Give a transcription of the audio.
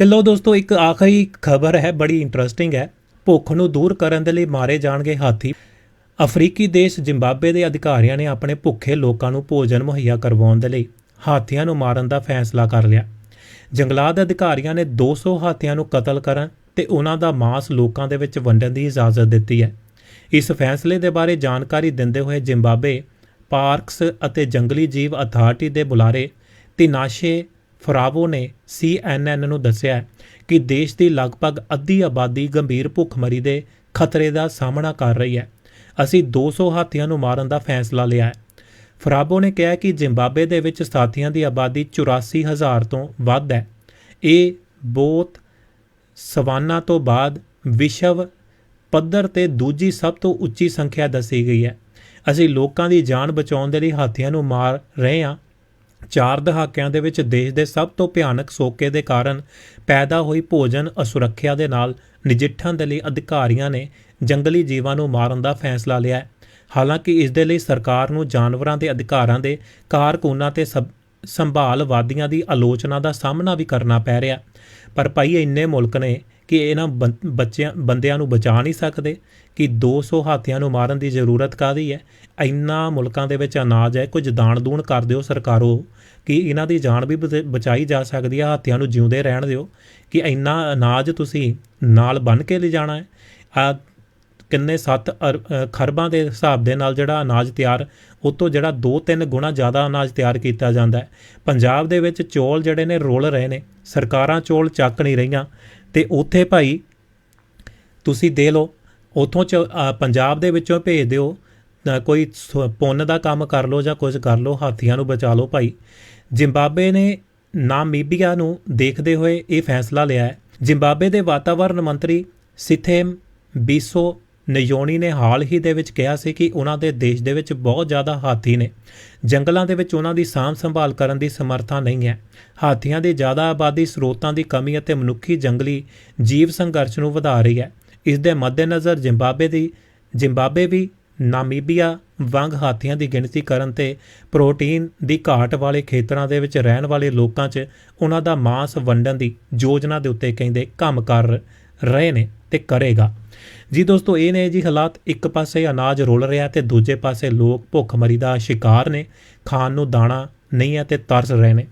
ਤੇ ਲੋ ਦੋਸਤੋ, ਇੱਕ ਆਖਰੀ ਖਬਰ ਹੈ, ਬੜੀ ਇੰਟਰਸਟਿੰਗ ਹੈ। ਭੁੱਖ ਨੂੰ ਦੂਰ ਕਰਨ ਦੇ ਲਈ ਮਾਰੇ ਜਾਣਗੇ ਹਾਥੀ। ਅਫਰੀਕੀ ਦੇਸ਼ ਜ਼ਿੰਬਾਬਵੇ ਦੇ ਅਧਿਕਾਰੀਆਂ ਨੇ ਆਪਣੇ ਭੁੱਖੇ ਲੋਕਾਂ ਨੂੰ ਭੋਜਨ ਮੁਹੱਈਆ ਕਰਵਾਉਣ ਦੇ ਲਈ ਹਾਥੀਆਂ ਨੂੰ ਮਾਰਨ ਦਾ ਫੈਸਲਾ ਕਰ ਲਿਆ। ਜੰਗਲਾਤ ਅਧਿਕਾਰੀਆਂ ਨੇ 200 ਹਾਥੀਆਂ ਨੂੰ ਕਤਲ ਕਰਨ ਤੇ ਉਹਨਾਂ ਦਾ ਮਾਸ ਲੋਕਾਂ ਦੇ ਵਿੱਚ ਵੰਡਣ ਦੀ ਇਜਾਜ਼ਤ ਦਿੱਤੀ ਹੈ। ਇਸ ਫੈਸਲੇ ਦੇ ਬਾਰੇ ਜਾਣਕਾਰੀ ਦਿੰਦੇ ਹੋਏ ਜ਼ਿੰਬਾਬਵੇ ਪਾਰਕਸ ਅਤੇ ਜੰਗਲੀ ਜੀਵ ਅਥਾਰਟੀ ਦੇ ਬੁਲਾਰੇ ਤਿਨਾਸ਼ੇ ਫਰਾਵੋ ਨੇ CNN ਨੂੰ ਦੱਸਿਆ ਕਿ ਦੇਸ਼ ਦੀ ਲਗਭਗ ਅੱਧੀ ਆਬਾਦੀ ਗੰਭੀਰ ਭੁੱਖਮਰੀ ਦੇ ਖਤਰੇ ਦਾ ਸਾਹਮਣਾ ਕਰ ਰਹੀ ਹੈ। ਅਸੀਂ 200 ਹਾਥੀਆਂ ਨੂੰ ਮਾਰਨ ਦਾ ਫੈਸਲਾ ਲਿਆ ਹੈ। ਫਰਾਬੋ ਨੇ ਕਿਹਾ ਕਿ ਜ਼ਿੰਬਾਬਵੇ ਦੇ ਵਿੱਚ ਸਾਥੀਆਂ ਦੀ ਆਬਾਦੀ 84000 ਤੋਂ ਵੱਧ ਹੈ। ਇਹ ਬਹੁਤ ਸਵਾਨਾ ਤੋਂ ਬਾਅਦ ਵਿਸ਼ਵ ਪੱਧਰ ਤੇ ਦੂਜੀ ਸਭ ਤੋਂ ਉੱਚੀ ਸੰਖਿਆ ਦੱਸੀ ਗਈ ਹੈ। ਅਸੀਂ ਲੋਕਾਂ ਦੀ ਜਾਨ ਬਚਾਉਣ ਦੇ ਲਈ ਹਾਥੀਆਂ ਨੂੰ ਮਾਰ ਰਹੇ ਹਾਂ। ਚਾਰ ਦਹਾਕਿਆਂ ਦੇ ਵਿੱਚ ਦੇਸ਼ ਦੇ ਸਭ ਤੋਂ ਭਿਆਨਕ ਸੋਕੇ ਦੇ ਕਾਰਨ ਪੈਦਾ ਹੋਈ ਭੋਜਨ ਅਸੁਰੱਖਿਆ ਦੇ ਨਾਲ ਨਜਿੱਠਣ ਦੇ ਲਈ ਅਧਿਕਾਰੀਆਂ ਨੇ ਜੰਗਲੀ ਜੀਵਾਂ ਨੂੰ ਮਾਰਨ ਦਾ ਫੈਸਲਾ ਲਿਆ ਹਾਲਾਂਕਿ ਇਸ ਦੇ ਲਈ ਸਰਕਾਰ ਨੂੰ ਜਾਨਵਰਾਂ ਦੇ ਅਧਿਕਾਰਾਂ ਦੇ ਕਾਰਕੁਨਾਂ ਤੇ ਸਭ- ਸੰਭਾਲਵਾਦੀਆਂ ਦੀ ਆਲੋਚਨਾ ਦਾ ਸਾਹਮਣਾ ਵੀ ਕਰਨਾ ਪੈ ਰਿਹਾ ਪਰ ਭਾਈ, ਇੰਨੇ ਮੁਲਕ ਨੇ ਕਿ ਇਹਨਾਂ ਬੰ- ਬੱਚਿਆਂ, ਬੰਦਿਆਂ ਨੂੰ ਬਚਾ ਨਹੀਂ ਸਕਦੇ, ਕਿ 200 ਹਾਥੀਆਂ ਨੂੰ ਮਾਰਨ ਦੀ ਜ਼ਰੂਰਤ ਕਾਦੀ ਹੈ? ਇੰਨਾ ਮੁਲਕਾਂ ਦੇ ਵਿੱਚ ਅਨਾਜ ਹੈ, ਕੁਝ ਦਾਨ ਦੂਣ ਕਰ ਦਿਓ ਸਰਕਾਰੋ, ਕਿ ਇਹਨਾਂ ਦੀ ਜਾਨ ਵੀ ਬਚ- ਬਚਾਈ ਜਾ ਸਕਦੀ ਹੈ, ਹਾਥੀਆਂ ਨੂੰ ਜਿਉਂਦੇ ਰਹਿਣ ਦਿਓ, ਕਿ ਇੰਨਾ ਅਨਾਜ ਤੁਸੀਂ ਨਾਲ ਬੰਨ ਕੇ ਲਿਜਾਣਾ ਹੈ? ਆ ਕਿੰਨੇ 7 ਖਰਬਾਂ ਦੇ ਹਿਸਾਬ ਦੇ ਨਾਲ ਜਿਹੜਾ ਅਨਾਜ ਤਿਆਰ, ਉਹ ਤੋਂ ਜਿਹੜਾ 2-3 ਗੁਣਾ ਜ਼ਿਆਦਾ ਅਨਾਜ ਤਿਆਰ ਕੀਤਾ ਜਾਂਦਾ ਹੈ। ਪੰਜਾਬ ਦੇ ਵਿੱਚ ਚੌਲ ਜਿਹੜੇ ਨੇ ਰੋਲ ਰਹੇ ਨੇ, ਸਰਕਾਰਾਂ ਚੌਲ ਚੱਕ ਨਹੀਂ ਰਹੀਆਂ ਤੇ ਉੱਥੇ ਭਾਈ ਤੁਸੀਂ ਦੇ ਲਓ, ਉਥੋਂ ਚ ਪੰਜਾਬ ਦੇ ਵਿੱਚੋਂ ਭੇਜ ਦਿਓ ਕੋਈ ਸ- ਪੁੰਨ ਦਾ ਕੰਮ ਕਰ ਲਓ ਜਾਂ ਕੁਝ ਕਰ ਲਓ, ਹਾਥੀਆਂ ਨੂੰ ਬਚਾ ਲਓ ਭਾਈ। ਜ਼ਿੰਬਾਬਵੇ ਨੇ ਨਾਮੀਬੀਆ ਨੂੰ ਦੇਖਦੇ ਹੋਏ ਇਹ ਫੈਸਲਾ ਲਿਆ ਹੈ। ਜ਼ਿੰਬਾਬਵੇ ਦੇ ਵਾਤਾਵਰਣ ਮੰਤਰੀ ਸਿਥੇਮ ਬੀਸੋ ਨਯੋਨੀ ਨੇ ਹਾਲ ਹੀ ਦੇ ਵਿੱਚ ਕਿਹਾ ਸੀ ਕਿ ਉਹਨਾਂ ਦੇ ਦੇਸ਼ ਦੇ ਵਿੱਚ ਬਹੁਤ ਜ਼ਿਆਦਾ ਹਾਥੀ ਨੇ। ਜੰਗਲਾਂ ਦੇ ਵਿੱਚ ਉਹਨਾਂ ਦੀ ਸਾਂਭ ਸੰਭਾਲ ਕਰਨ ਦੀ ਸਮਰੱਥਾ ਨਹੀਂ ਹੈ। ਹਾਥੀਆਂ ਦੀ ਜ਼ਿਆਦਾ ਆਬਾਦੀ ਸਰੋਤਾਂ ਦੀ ਕਮੀ ਅਤੇ ਮਨੁੱਖੀ ਜੰਗਲੀ ਜੀਵ ਸੰਘਰਸ਼ ਨੂੰ ਵਧਾ ਰਹੀ ਹੈ। ਇਸ ਦੇ ਮੱਦੇਨਜ਼ਰ ਜ਼ਿੰਬਾਬਵੇ ਦੀ ਜ਼ਿੰਬਾਬਵੇ ਵੀ ਨਾਮੀਬੀਆ ਵਾਂਗ ਹਾਥੀਆਂ ਦੀ ਗਿਣਤੀ ਕਰਨ ਤੇ ਪ੍ਰੋਟੀਨ ਦੀ ਘਾਟ ਵਾਲੇ ਖੇਤਰਾਂ ਦੇ ਵਿੱਚ ਰਹਿਣ ਵਾਲੇ ਲੋਕਾਂ 'ਚ ਉਹਨਾਂ ਦਾ ਮਾਸ ਵੰਡਣ ਦੀ ਯੋਜਨਾ ਦੇ ਉੱਤੇ ਕਹਿੰਦੇ ਕੰਮ ਕਰ ਰਹੇ ਨੇ। ਤੇ ਕਰੇਗਾ। ਜੀ ਦੋਸਤੋ, ਇਹ ਨੇ ਜੀ ਹਾਲਾਤ ਇੱਕ ਪਾਸੇ ਅਨਾਜ ਰੁਲ ਰਿਹਾ ਤੇ ਦੂਜੇ ਪਾਸੇ ਲੋਕ ਭੁੱਖਮਰੀ ਦਾ ਸ਼ਿਕਾਰ ਨੇ, ਖਾਣ ਨੂੰ ਦਾਣਾ ਨਹੀਂ ਹੈ ਤੇ ਤਰਸ ਰਹੇ ਨੇ।